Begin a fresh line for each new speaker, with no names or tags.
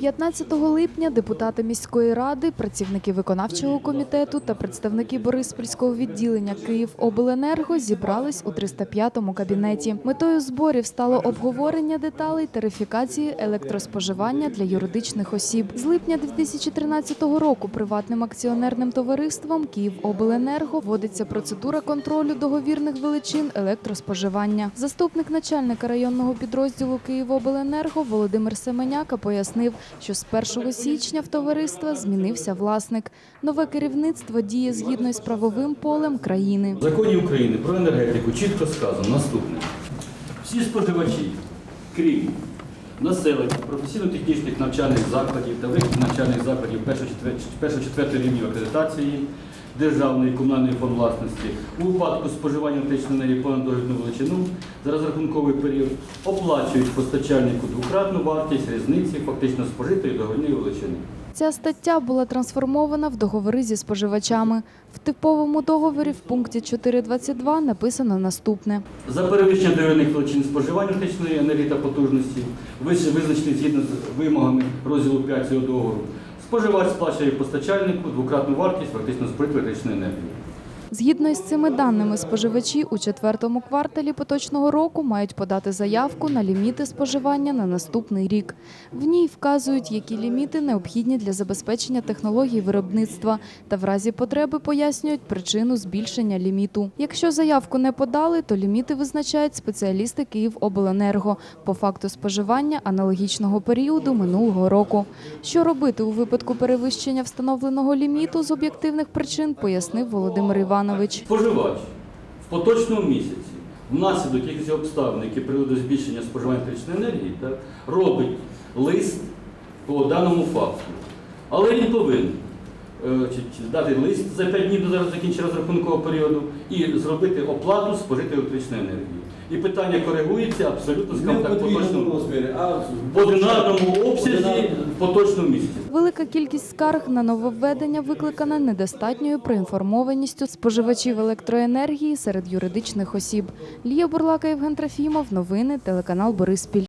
15 липня депутати міської ради, працівники виконавчого комітету та представники Бориспільського відділення Київобленерго зібрались у 305-му кабінеті. Метою зборів стало обговорення деталей тарифікації електроспоживання для юридичних осіб. З липня 2013 року приватним акціонерним товариством Київобленерго вводиться процедура контролю договірних величин електроспоживання. Заступник начальника районного підрозділу Київобленерго Володимир Семеняка пояснив, що з 1 січня в товариства змінився власник. Нове керівництво діє згідно із правовим полем країни.
В законі України про енергетику чітко сказано наступне. Всі споживачі, крім населення, професійно-технічних навчальних закладів та вищих навчальних закладів першого-четвертого рівнів акредитації державної і комунальної форм власності у випадку споживання електричної енергії понад договірну величину за розрахунковий період оплачують постачальнику двократну вартість різниці фактично спожитої договірної величини.
Ця стаття була трансформована в договори зі споживачами. В типовому договорі в пункті 4.22 написано наступне.
За перевищення договірних величин споживання електричної енергії та потужності, вище визначений згідно з вимогами розділу 5 цього договору, споживач сплачує постачальнику двократну вартість фактично збитої електричної енергії.
Згідно із цими даними, споживачі у четвертому кварталі поточного року мають подати заявку на ліміти споживання на наступний рік. В ній вказують, які ліміти необхідні для забезпечення технологій виробництва та в разі потреби пояснюють причину збільшення ліміту. Якщо заявку не подали, то ліміти визначають спеціалісти Київобленерго по факту споживання аналогічного періоду минулого року. Що робити у випадку перевищення встановленого ліміту з об'єктивних причин, пояснив Володимир Іванович.
Споживач в поточному місяці внаслідок якихось обставин, які приводять до збільшення споживання електричної енергії, так, робить лист по даному факту. Але він повинен е, чи- чи дати лист за 5 днів до зараз закінчення розрахункового періоду і зробити оплату спожитої електричної енергії. І питання коригується абсолютно скажімо так, поточному,
а
в одинарному обсязі в поточному місяці.
Велика кількість скарг на нововведення викликана недостатньою проінформованістю споживачів електроенергії серед юридичних осіб. Лія Бурлака, Євген Трофімов. Новини телеканал Бориспіль.